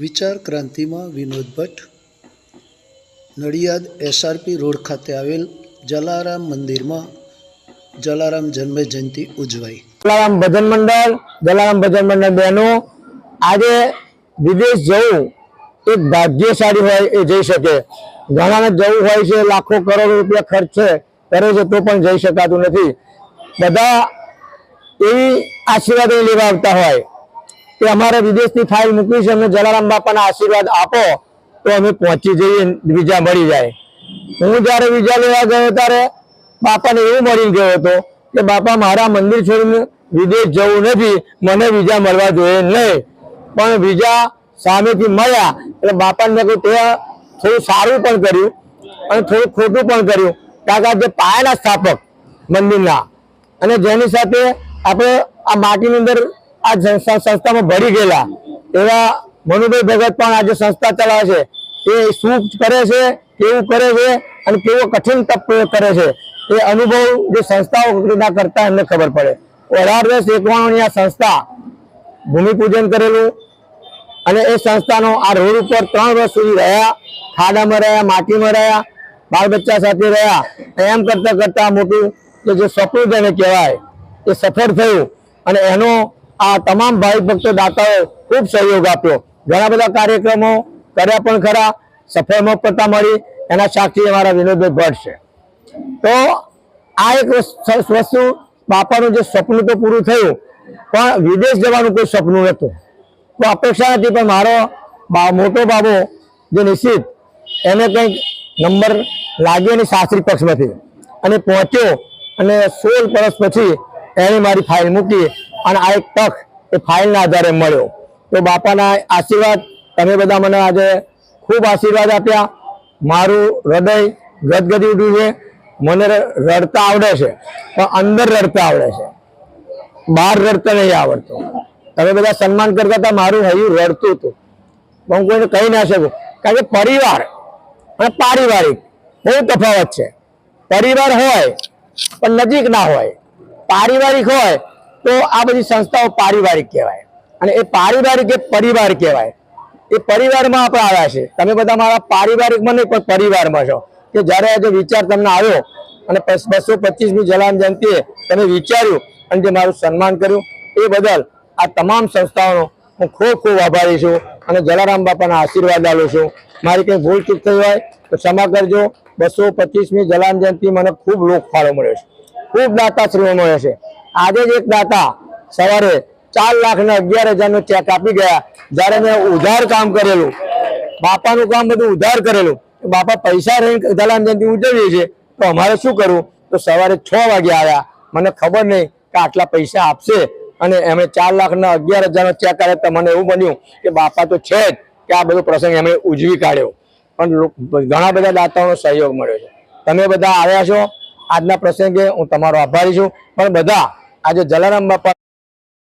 વિચાર ક્રાંતિમાં Vinod Bhatt. Nadiad SRP road ખાતે આવેલ જલારામ મંદિરમાં જલારામ જન્મ જયંતિ ઉજવાઈ. જલારામ ભજન મંડળ, જલારામ ભજન મંડળ બહેનો, આજે વિદેશ જવું એક ભાગ્યશાળી હોય એ જઈ શકે. ઘણાને જવું હોય છે, લાખો કરોડો રૂપિયા ખર્ચ છે, કરે છે તો પણ જઈ શકાતું નથી. બધા એવી આશીર્વાદ લેવા આવતા હોય. કે અમારે વિદેશની ફાઇલ મૂકવી છે અમે જલારામ બાપાના આશીર્વાદ આપો, તો અમે પહોંચી જઈએ, વિઝા મળી જાય. હું જ્યારે વિઝા લેવા ગયો ત્યારે બાપાને એવું મળી ગયો હતો કે, બાપા, મારા મંદિર છોડીને વિદેશ જવું નથી, મને વિઝા મળવા જોઈએ નહીં. પણ વિઝા સામેથી મળ્યા, એટલે બાપાને કહ્યું, તે થોડું સારું પણ કર્યું અને થોડું ખોટું પણ કર્યું. કારણ કે જે પાયાના સ્થાપક મંદિરના. અને જેની સાથે આપણે આ માટીની અંદર આ સંસ્થા સંસ્થામાં ભળી ગયેલા. એવા મનુભાઈ ભગત પણ આજે સંસ્થા ચલાવે છે. એ શું કરે છે, કેવું કરે છે અને કેવો કઠિન તપ કરે છે. એ અનુભવ જે સંસ્થાઓ કરતા એમને ખબર પડે. અઢાર વર્ષ એકવાણની આ સંસ્થા ભૂમિપૂજન કરેલું અને એ સંસ્થાનો આ રોડ ઉપર ત્રણ વર્ષ સુધી રહ્યા. ખાડામાં રહ્યા, માટીમાં રહ્યા બાળ બચ્ચા સાથે રહ્યા. એમ કરતા કરતા મોટું જે સપનું જેને કહેવાય, એ સફળ થયું. અને એનો આ તમામ ભાઈ ભક્તો દાતાઓ ખૂબ સહયોગ આપ્યો. ઘણા બધા કાર્યક્રમો કર્યા પણ ખરા, સફળ મફળતા મળી, એના સાક્ષી અમારા વિનોદભાઈ ભટ્ટ છે. તો આ એક વસ્તુ, બાપાનું જે સપનું તો પૂરું થયું, પણ વિદેશ જવાનું કોઈ સપનું નહોતું. તો અપેક્ષા નથી પણ મારો મોટો બાબો જે નિશ્ચિત, એને કંઈક નંબર લાગ્યો એની શાસ્ત્રી પક્ષમાંથી. અને પહોંચ્યો, અને સોળ વર્ષ પછી એણે મારી ફાઇલ મૂકી અને આ એક તક એ ફાઇલના આધારે મળ્યો. તો બાપાના આશીર્વાદ, તમે બધા મને આજે ખૂબ આશીર્વાદ આપ્યા. મારું હૃદય ગદગદી ઉઠ્યું છે. મને રડતા આવડે છે, પણ અંદર રડતા આવડે છે. બહાર રડતા નહીં આવડતું. તમે બધા સન્માન કરતા હતા, મારું હૈયું રડતું હતું. પણ હું કોઈને કહી ના શકું. કારણ કે પરિવાર અને પારિવારિક બહુ તફાવત છે. પરિવાર હોય, પણ નજીક ના હોય. પારિવારિક હોય તો આ બધી સંસ્થાઓ પારિવારિક કહેવાય. અને એ પારિવારિક એ પરિવાર કહેવાય. એ પરિવારમાં આપણે આવ્યા છે તમે બધા મારા પારિવારિકમાં નહીં, પણ પરિવારમાં છો. કે જ્યારે આજે વિચાર તમને આવ્યો, અને બસો પચીસમી જલામ જયંતિએ તમે વિચાર્યું, અને જે મારું સન્માન કર્યું, એ બદલ આ તમામ સંસ્થાઓનો હું ખૂબ ખૂબ આભારી છું. અને જલારામ બાપાના આશીર્વાદ આલું છું. મારી કંઈ ભૂલ ચૂક થઈ હોય, તો ક્ષમા કરજો. બસો પચીસમી જલામ જયંતિ મને ખૂબ લોક ફાળો મળ્યો છે. ખૂબ દાતાશ્રીઓ મળ્યો છે. આજે જ એક દાતા સવારે ચાર લાખ ને અગિયાર હજાર નો ચેક આપી ગયા. જ્યારે મેં ઉધાર કામ કરેલું. બાપાનું કામ બધું ઉધાર કરેલું. બાપા પૈસા રહીને દલાન જયંતિ ઉજવીએ છીએ. તો અમારે શું કરવું? તો સવારે છ વાગે આવ્યા. મને ખબર નહીં કે આટલા પૈસા આપશે. અને એમણે ચાર લાખ ને અગિયાર હજાર નો ચેક કર્યો. તો મને એવું બન્યું કે બાપા તો છે જ કે આ બધો પ્રસંગ એમણે ઉજવી કાઢ્યો. પણ ઘણા બધા દાતાઓનો સહયોગ મળ્યો છે. તમે બધા આવ્યા છો. આજના પ્રસંગે હું તમારો આભારી છું. પણ બધા આજે જલારામ બાપા